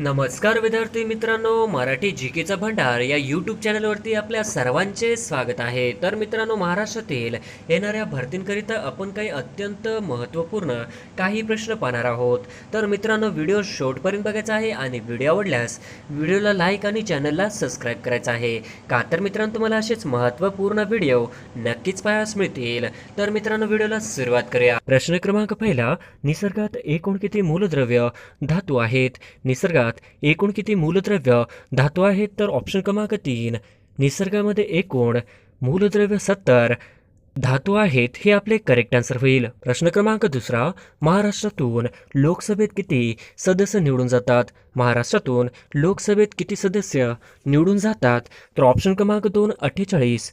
नमस्कार विद्यार्थी मित्रांनो मराठी जी केचा भंडार या यूट्यूब चॅनलवरती आपल्या सर्वांचे स्वागत आहे. तर मित्रांनो महाराष्ट्रातील येणाऱ्या भरतींकरिता आपण काही अत्यंत महत्त्वपूर्ण काही प्रश्न पाहणार आहोत. तर मित्रांनो व्हिडिओ शॉर्टपर्यंत बघायचा आहे आणि व्हिडिओ आवडल्यास व्हिडिओला लाईक आणि चॅनलला सबस्क्राईब करायचं आहे. का तर मित्रांनो तुम्हाला असेच महत्त्वपूर्ण व्हिडिओ नक्कीच पाहायला मिळतील. तर मित्रांनो व्हिडिओला सुरुवात करूया. प्रश्न क्रमांक पहिला निसर्गात एकूण किती मूलद्रव्य धातू आहेत? निसर्गात एकूण किती मूलद्रव्य धातू आहेत तर ऑप्शन क्रमांक तीन निसर्गामध्ये एकूण मूलद्रव्य सत्तर धातू आहेत हे आपले करेक्ट आन्सर होईल. प्रश्न क्रमांक दुसरा महाराष्ट्रातून लोकसभेत किती सदस्य निवडून जातात? महाराष्ट्रातून लोकसभेत किती सदस्य निवडून जातात? तर ऑप्शन क्रमांक दोन अठ्ठेचाळीस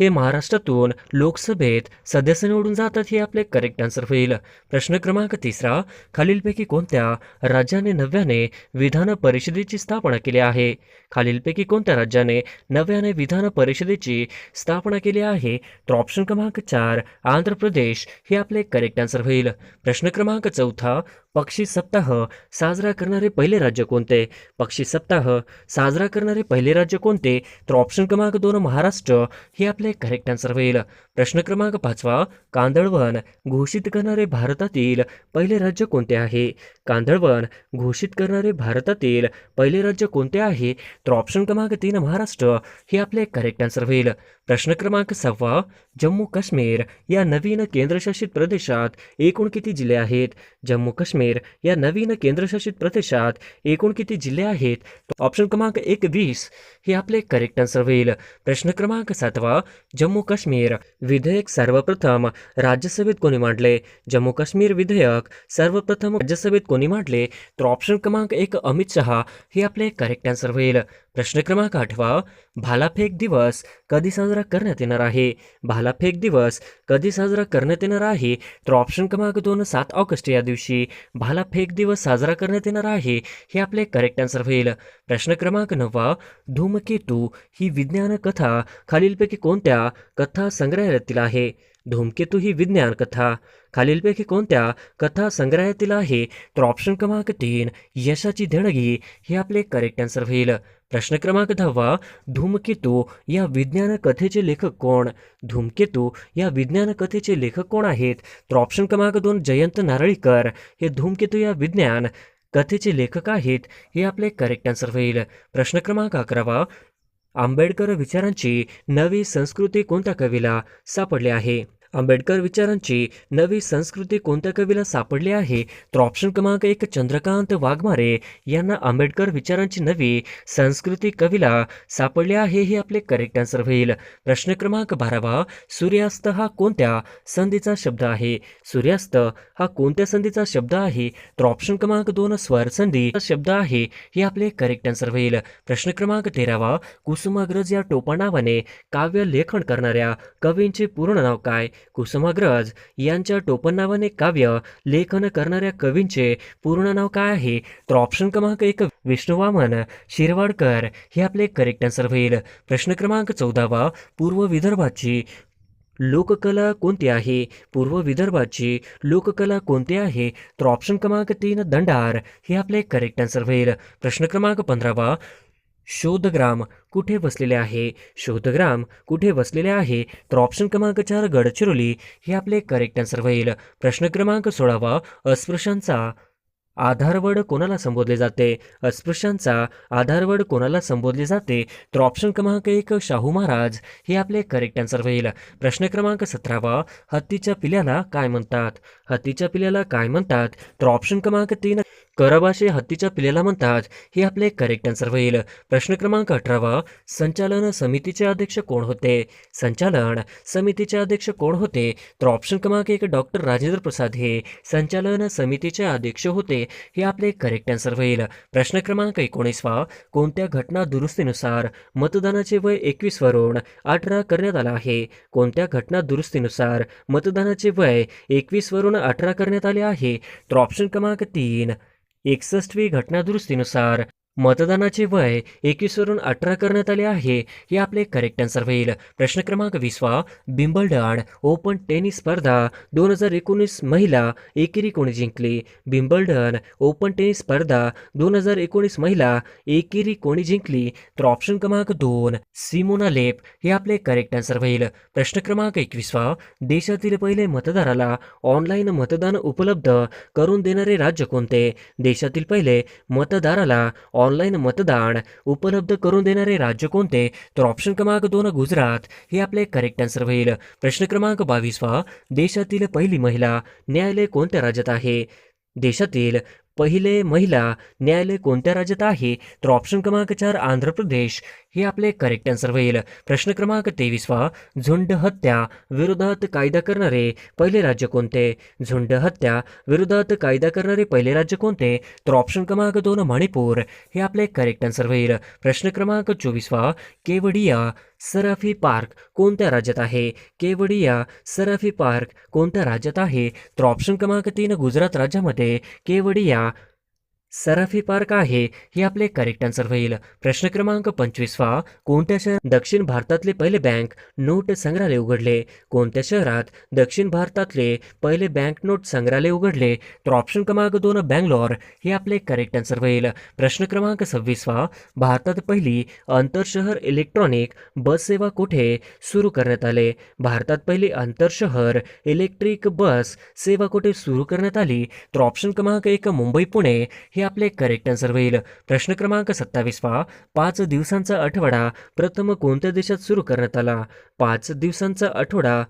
हे महाराष्ट्रातून लोकसभेत सदस्य निवडून जातात हे आपले करेक्ट आन्सर होईल. प्रश्न क्रमांक तिसरा खालीलपैकी कोणत्या राज्याने नव्याने विधान परिषदेची स्थापना केली आहे? खालीलपैकी कोणत्या राज्याने नव्याने विधान परिषदेची स्थापना केली आहे? तर ऑप्शन क्रमांक चार आंध्र प्रदेश. हे आपले करेक्ट आन्सर होईल. प्रश्न क्रमांक चौथा पक्षी सप्ताह. साजरा करणारे पहिले राज्य कोणते? पक्षी सप्ताह. साजरा करणारे पहिले राज्य कोणते? तर ऑप्शन क्रमांक दोन महाराष्ट्र. हे आपले करेक्ट आन्सर होईल. प्रश्न क्रमांक पाचवा कांदळवन. घोषित करणारे भारतातील पहिले राज्य कोणते आहे? कांदळवन. घोषित करणारे भारतातील पहिले राज्य कोणते आहे? तर ऑप्शन क्रमांक तीन महाराष्ट्र हे आपले करेक्ट आन्सर होईल. प्रश्न क्रमांक सहावा जम्मू काश्मीर या नवीन केंद्रशासित प्रदेशात एकूण किती जिल्हे आहेत? जम्मू काश्मीर या नवीन केंद्रशासित प्रदेशात एकूण किती जिल्हे आहेत? ऑप्शन क्रमांक एक वीस हे आपले करेक्ट आन्सर होईल. प्रश्न क्रमांक सातवा जम्मू काश्मीर विधेयक सर्वप्रथम राज्यसभेत कोणी मांडले? जम्मू काश्मीर विधेयक सर्वप्रथम राज्यसभेत कोणी मांडले? तर ऑप्शन क्रमांक एक अमित शहा हे आपले करेक्ट आन्सर होईल. प्रश्न क्रमांक आठवा भालाफेक दिवस कधी साजरा करण्यात येणार आहे? भालाफेक दिवस कधी साजरा करण्यात येणार आहे? तर ऑप्शन क्रमांक दोन सात ऑगस्ट या दिवशी भालाफेक दिवस साजरा करण्यात येणार आहे हे आपले करेक्ट आन्सर होईल. प्रश्न क्रमांक नववा धूमकेतू ही विज्ञान कथा खालीलपैकी कोणत्या कथा संग्रहालयातील आहे? धूमकेतू ही विज्ञान कथा खालीलपैकी कोणत्या कथा संग्रहातील आहे? तर ऑप्शन क्रमांक तीन यशाची देणगी हे आपले करेक्ट आन्सर होईल. प्रश्न क्रमांक दहावा धूमकेतू या विज्ञान कथेचे लेखक कोण? धूमकेतू या विज्ञान कथेचे लेखक कोण आहेत? तर ऑप्शन क्रमांक दोन जयंत नारळीकर. हे धूमकेतू या विज्ञान कथेचे लेखक आहेत हे आपले करेक्ट आन्सर होईल. प्रश्न क्रमांक अकरावा आंबेडकर विचारांची नवी संस्कृती कोणत्या कवीला सापडली आहे? आंबेडकर विचारांची नवी संस्कृती कोणत्या कवीला सापडली आहे? तर ऑप्शन क्रमांक एक चंद्रकांत वाघमारे यांना आंबेडकर विचारांची नवी संस्कृती कवीला सापडली आहे हे आपले करेक्ट आन्सर होईल. प्रश्न क्रमांक बारावा सूर्यास्त हा कोणत्या संधीचा शब्द आहे? सूर्यास्त हा कोणत्या संधीचा शब्द आहे? तर ऑप्शन क्रमांक दोन स्वर संधी शब्द आहे हे आपले करेक्ट आन्सर होईल. प्रश्न क्रमांक तेरावा कुसुमाग्रज या टोपा नावाने काव्य लेखन करणाऱ्या कवींचे पूर्ण नाव काय? कुसुमाग्रज यांच्या टोपणनावाने काव्य लेखन करणाऱ्या कवींचे पूर्ण नाव काय आहे? तर ऑप्शन क्रमांक एक विष्णुवामन शिरवाडकर. हे आपले करेक्ट आन्सर होईल. प्रश्न क्रमांक चौदावा पूर्व विदर्भाची लोककला कोणती आहे? पूर्व विदर्भाची लोककला कोणती आहे? तर ऑप्शन क्रमांक तीन दंडार. हे आपले करेक्ट आन्सर होईल. प्रश्न क्रमांक पंधरावा शोधग्राम कुठे वसलेले आहे? शोधग्राम कुठे वसलेले आहे? तर ऑप्शन क्रमांक चार गडचिरोली. हे आपले करेक्ट आन्सर होईल. प्रश्न क्रमांक सोळावा अस्पृश्यांचा आधारवड कोणाला संबोधले जाते? अस्पृश्यांचा आधारवड कोणाला संबोधले जाते? तर ऑप्शन क्रमांक एक शाहू महाराज. हे आपले करेक्ट आन्सर होईल. प्रश्न क्रमांक सतरावा हत्तीच्या पिल्याला काय म्हणतात? हत्तीच्या पिल्याला काय म्हणतात? तर ऑप्शन क्रमांक तीन करभाषे हत्तीच्या पिलेला म्हणतात. हे आपले करेक्ट आन्सर होईल. प्रश्न क्रमांक अठरावा. संचालन समितीचे अध्यक्ष कोण होते? संचालन समितीचे अध्यक्ष कोण होते? तर ऑप्शन क्रमांक एक डॉक्टर राजेंद्र प्रसाद हे संचालन समितीचे अध्यक्ष होते. हे आपले करेक्ट आन्सर होईल. प्रश्न क्रमांक एकोणीसवा. कोणत्या घटना दुरुस्तीनुसार मतदानाचे वय एकवीस वरून अठरा करण्यात आला आहे? कोणत्या घटना दुरुस्तीनुसार मतदानाचे वय एकवीस वरून अठरा करण्यात आले आहे? तर ऑप्शन क्रमांक तीन. एकसष्टवी घटनादुरुस्तीनुसार मतदानाचे वय एकवीसवरून अठरा करण्यात आले आहे हे आपले करेक्ट आन्सर होईल. प्रश्न क्रमांक वीसवा बिम्बल्डन ओपन टेनिस स्पर्धा दोन हजार एकोणीस महिला एकेरी कोणी जिंकली? बिम्बल्डन ओपन टेनिस स्पर्धा दोन हजार एकोणीस महिला एकेरी कोणी जिंकली? तर ऑप्शन क्रमांक दोन सिमोना लेप हे आपले करेक्ट आन्सर होईल. प्रश्न क्रमांक एकवीसवा देशातील पहिले मतदाराला ऑनलाईन मतदान उपलब्ध करून देणारे राज्य कोणते? देशातील पहिले मतदाराला ऑनलाईन मतदान उपलब्ध करून देणारे राज्य कोणते? तर ऑप्शन क्रमांक दोन गुजरात. हे आपले करेक्ट आन्सर होईल. प्रश्न क्रमांक बावीसवा. देशातील पहिली महिला न्यायालय कोणत्या राज्यात आहे? देशातील पहिले महिला न्यायालय कोणत्या राज्यात आहे? तर ऑप्शन क्रमांक चार आंध्र प्रदेश. हे आपले करेक्ट आन्सर होईल. प्रश्न क्रमांक तेवीसवा झुंड हत्या विरोधात कायदा करणारे पहिले राज्य कोणते? झुंड हत्या विरोधात कायदा करणारे पहिले राज्य कोणते? तर ऑप्शन क्रमांक दोन मणिपूर. हे आपले करेक्ट आन्सर होईल. प्रश्न क्रमांक चोवीसवा केवडिया सराफी पार्क कोणत्या राज्यात आहे? केवडिया सराफी पार्क कोणत्या राज्यात आहे? तर ऑप्शन क्रमांक तीन गुजरात राज्यामध्ये केवडिया सराफी पार्क आहे हे आपले करेक्ट आन्सर होईल. प्रश्न क्रमांक पंचवीसवा कोणत्या शहरात दक्षिण भारतातले पहिले बँक नोट संग्रहालय उघडले? कोणत्या शहरात दक्षिण भारतातले पहिले बँक नोट संग्रहालय उघडले? तर ऑप्शन क्रमांक दोन बँगलोर हे आपले करेक्ट आन्सर होईल. प्रश्न क्रमांक सव्वीसवा भारतात पहिली आंतरशहर इलेक्ट्रॉनिक बस सेवा कुठे सुरू करण्यात आले? भारतात पहिली आंतरशहर इलेक्ट्रिक बस सेवा कुठे सुरू करण्यात आली? तर ऑप्शन क्रमांक एक मुंबई पुणे हे आपले करेक्ट आन्सर होईल प्रश्न क्रमांक सत्तावीसवा. पाच दिवसांचा आठवडा. प्रथम कोणत्या देशात सुरू करण्यात आला? पाच दिवसांचा आठवडा.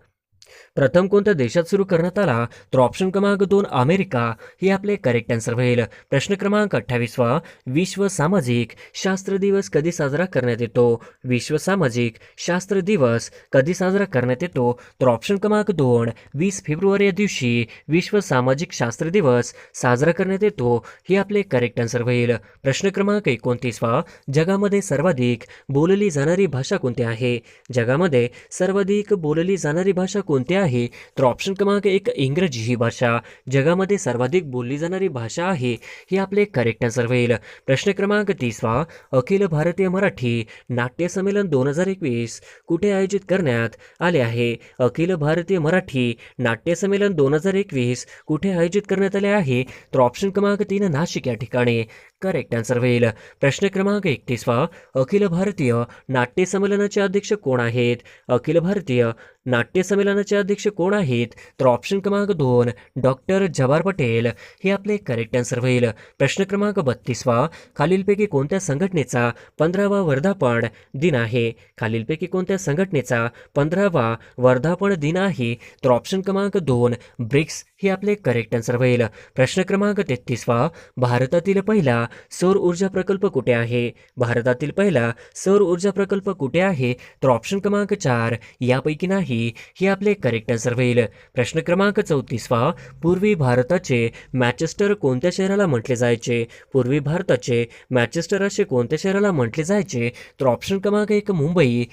प्रथम कोणत्या देशात सुरू करण्यात आला तर ऑप्शन क्रमांक दोन अमेरिका. हे आपले करेक्ट आन्सर होईल. प्रश्न क्रमांक अठ्ठावीसवा विश्व सामाजिक शास्त्र दिवस कधी साजरा करण्यात येतो? विश्व सामाजिक शास्त्र दिवस कधी साजरा करण्यात येतो? तर ऑप्शन क्रमांक दोन वीस फेब्रुवारी या दिवशी विश्व सामाजिक शास्त्र दिवस साजरा करण्यात येतो. हे आपले करेक्ट आन्सर होईल. प्रश्न क्रमांक एकोणतीसवा जगामध्ये सर्वाधिक बोलली जाणारी भाषा कोणती आहे? जगामध्ये सर्वाधिक बोलली जाणारी भाषा कोणती आहे तर ऑप्शन क्रमांक एक इंग्रजी ही भाषा. जगामध्ये सर्वाधिक बोलली जाणारी भाषा आहे हे आपले करेक्ट आन्सर होईल. प्रश्न क्रमांक तीसवा अखिल भारतीय मराठी नाट्य संमेलन दोन हजार एकवीस कुठे आयोजित करण्यात आले आहे? अखिल भारतीय मराठी नाट्य संमेलन दोन हजार एकवीस कुठे आयोजित करण्यात आले आहे? तर ऑप्शन क्रमांक तीन नाशिक या ठिकाणी. करेक्ट आन्सर होईल. प्रश्न क्रमांक एकतीसवा अखिल भारतीय नाट्य संमेलनाचे अध्यक्ष कोण आहेत? अखिल भारतीय नाट्य संमेलनाचे अध्यक्ष कोण आहेत? तर ऑप्शन क्रमांक दोन डॉक्टर जवार पटेल. हे आपले करेक्ट आन्सर होईल. प्रश्न क्रमांक बत्तीसवा खालीलपैकी कोणत्या संघटनेचा पंधरावा वर्धापन दिन आहे? खालीलपैकी कोणत्या संघटनेचा पंधरावा वर्धापन दिन आहे? तर ऑप्शन क्रमांक दोन ब्रिक्स. हे आपले करेक्ट आन्सर होईल. प्रश्न क्रमांक तेहतीसवा भारतातील पहिला सौर ऊर्जा प्रकल्प कुठे आहे? भारतातील पहिला सौर ऊर्जा प्रकल्प कुठे आहे? तर ऑप्शन क्रमांक चार यापैकी नाही. हे आपले करेक्ट आन्सर होईल. प्रश्न क्रमांक चौतीसवा. पूर्वी भारताचे मॅचेस्टर कोणत्या शहराला म्हटले जायचे? पूर्वी भारताचे मॅचेस्टर असे कोणत्या शहराला म्हटले जायचे? तर ऑप्शन क्रमांक एक मुंबई.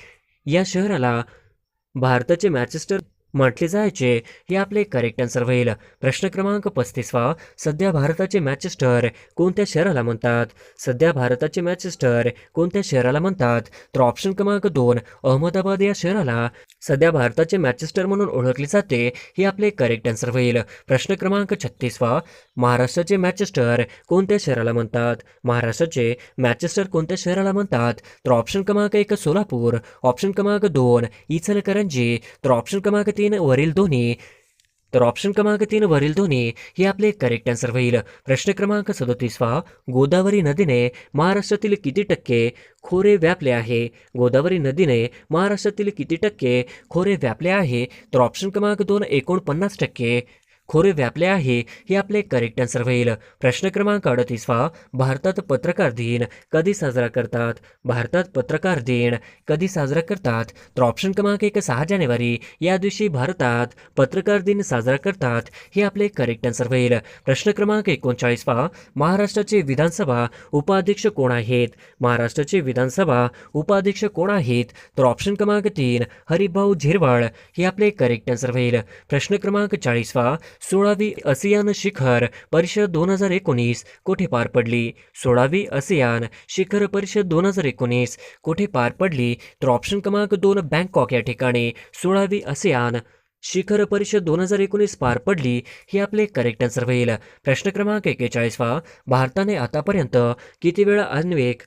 या शहराला भारताचे मॅचेस्टर म्हटले जायचे. हे आपले करेक्ट आन्सर होईल. प्रश्न क्रमांक पस्तीसवा सध्या भारताचे मॅचेस्टर कोणत्या शहराला म्हणतात? सध्या भारताचे मॅचेस्टर कोणत्या शहराला म्हणतात? तर ऑप्शन क्रमांक दोन अहमदाबाद या शहराला. सध्या भारताचे मॅचेस्टर म्हणून ओळखले जाते. हे आपले करेक्ट आन्सर होईल. प्रश्न क्रमांक छत्तीसवा महाराष्ट्राचे मॅचेस्टर कोणत्या शहराला म्हणतात? महाराष्ट्राचे मॅचेस्टर कोणत्या शहराला म्हणतात? तर ऑप्शन क्रमांक एक सोलापूर. ऑप्शन क्रमांक दोन इचलकरंजी. तर ऑप्शन क्रमांक तीन वरील दोन्ही. तर ऑप्शन क्रमांक तीन वरील दोन्ही हे आपले करेक्ट आन्सर होईल. प्रश्न क्रमांक सदोतीसवा गोदावरी नदीने महाराष्ट्रातील किती टक्के खोरे व्यापले आहे? गोदावरी नदीने महाराष्ट्रातील किती टक्के खोरे व्यापले आहे? तर ऑप्शन क्रमांक दोन एकोणपन्नास टक्के. खोरे व्यापले आहे हे आपले करेक्ट आन्सर होईल. प्रश्न क्रमांक अडतीसवा भारतात पत्रकार दिन कधी साजरा करतात? भारतात पत्रकार दिन कधी साजरा करतात? तर ऑप्शन क्रमांक एक सहा जानेवारी. या दिवशी भारतात पत्रकार दिन साजरा करतात हे आपले करेक्ट आन्सर होईल. प्रश्न क्रमांक एकोणचाळीसवा महाराष्ट्राचे विधानसभा उपाध्यक्ष कोण आहेत? महाराष्ट्राचे विधानसभा उपाध्यक्ष कोण आहेत? तर ऑप्शन क्रमांक तीन हरिभाऊ झिरवाळ हे आपले करेक्ट आन्सर होईल. प्रश्न क्रमांक चाळीसवा सोळावी असियान शिखर परिषद दोन हजार एकोणीस कोठे पार पडली? सोळावी असियान शिखर परिषद दोन हजार एकोणीस कोठे पार पडली? तर ऑप्शन क्रमांक दोन बँकॉक या ठिकाणी. सोळावी असियान शिखर परिषद दोन हजार एकोणीस पार पडली हे आपले करेक्ट आन्सर होईल. प्रश्न क्रमांक एक्केचाळीसवा भारताने आतापर्यंत किती वेळा अन्वेक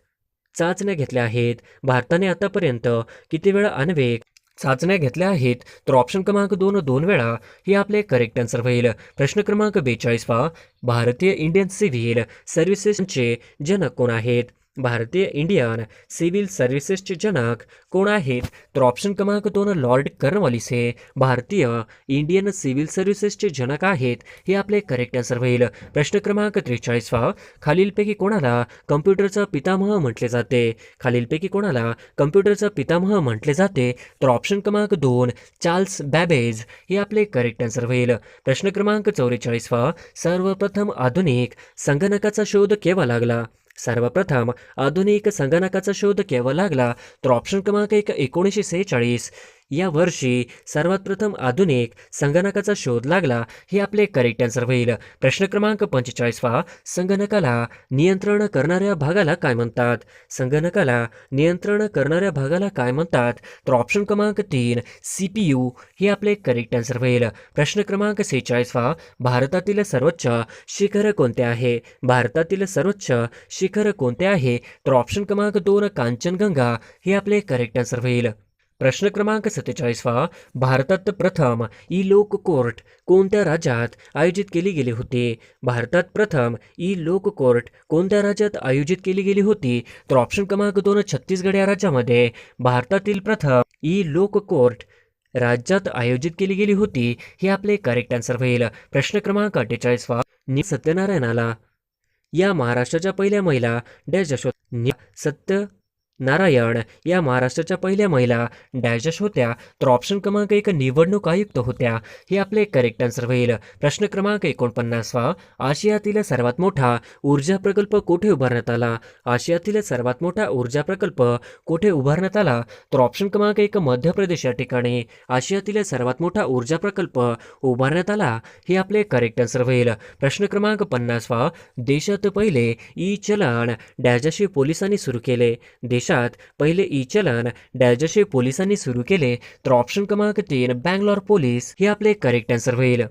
चाचण्या घेतल्या आहेत? भारताने आतापर्यंत किती वेळा अन्वेक चाचण्या घेतल्या आहेत तर ऑप्शन क्रमांक दोन दोन वेळा हे आपले करेक्ट आन्सर होईल. प्रश्न क्रमांक बेचाळीसवा भारतीय इंडियन सिव्हिल सर्व्हिसेसचे जनक कोण आहेत? भारतीय इंडियन सिव्हिल सर्व्हिसेसचे जनक कोण आहेत तर ऑप्शन क्रमांक दोन लॉर्ड कर्नवॉलिस हे भारतीय इंडियन सिव्हिल सर्व्हिसेसचे जनक आहेत हे आपले करेक्ट आन्सर होईल. प्रश्न क्रमांक त्रेचाळीसवा खालीलपैकी कोणाला कम्प्युटरचा पितामह म्हटले जाते? खालीलपैकी कोणाला कम्प्युटरचा पितामह म्हटले जाते? तर ऑप्शन क्रमांक दोन चार्ल्स बॅबेज हे आपले करेक्ट आन्सर होईल. प्रश्न क्रमांक चौवेचाळीसवा सर्वप्रथम आधुनिक संगणकाचा शोध केव्हा लागला? सर्वप्रथम आधुनिक संगणकाचा शोध केव्हा लागला तर ऑप्शन क्रमांक एक एकोणीसशे सेहेचाळीस. या वर्षी सर्वात प्रथम आधुनिक संगणकाचा शोध लागला हे आपले करेक्ट आन्सर होईल. प्रश्न क्रमांक पंचेचाळीसवा संगणकाला नियंत्रण करणाऱ्या भागाला काय म्हणतात? संगणकाला नियंत्रण करणाऱ्या भागाला काय म्हणतात? तर ऑप्शन क्रमांक तीन सी पी यू हे आपले करेक्ट आन्सर होईल. प्रश्न क्रमांक सेहेचाळीसवा भारतातील सर्वोच्च शिखर कोणते आहे? भारतातील सर्वोच्च शिखर कोणते आहे? तर ऑप्शन क्रमांक दोन कांचनगंगा हे आपले करेक्ट आन्सर होईल. प्रश्न क्रमांक सत्तेचाळीसवा भारतात प्रथम ई लोक कोर्ट कोणत्या राज्यात आयोजित केली गेली होती? भारतात प्रथम ई लोक कोर्ट कोणत्या राज्यात आयोजित केली गेली होती? तर ऑप्शन क्रमांक दोन छत्तीसगड या राज्यामध्ये भारतातील प्रथम ई लोक कोर्ट राज्यात आयोजित केली गेली होती हे आपले करेक्ट आन्सर होईल. प्रश्न क्रमांक अठ्ठेचाळीसवा नि. सत्यनारायणाला. या महाराष्ट्राच्या पहिल्या महिला डॅश यशोद नि- सत्य नारायण या महाराष्ट्राच्या पहिल्या महिला डॅजश होत्या. तर ऑप्शन क्रमांक एक निवडणूक आयुक्त होत्या. हे आपले करेक्ट आन्सर होईल. प्रश्न क्रमांक एकोणपन्नासवा आशियातील सर्वात मोठा ऊर्जा प्रकल्प कोठे उभारण्यात आला? आशियातील सर्वात मोठा ऊर्जा प्रकल्प कोठे उभारण्यात आला? तर ऑप्शन क्रमांक एक मध्य प्रदेश या ठिकाणी. आशियातील सर्वात मोठा ऊर्जा प्रकल्प उभारण्यात आला. हे आपले करेक्ट आन्सर होईल. प्रश्न क्रमांक पन्नासवा देशात पहिले ई चलन डॅजशी पोलिसांनी सुरू केले. देशात पहिले ई चलन डॅजशी पोलिसांनी सुरू केले तर ऑप्शन क्रमांक तीन बँगलोर पोलीस हे आपले करेक्ट आन्सर होईल.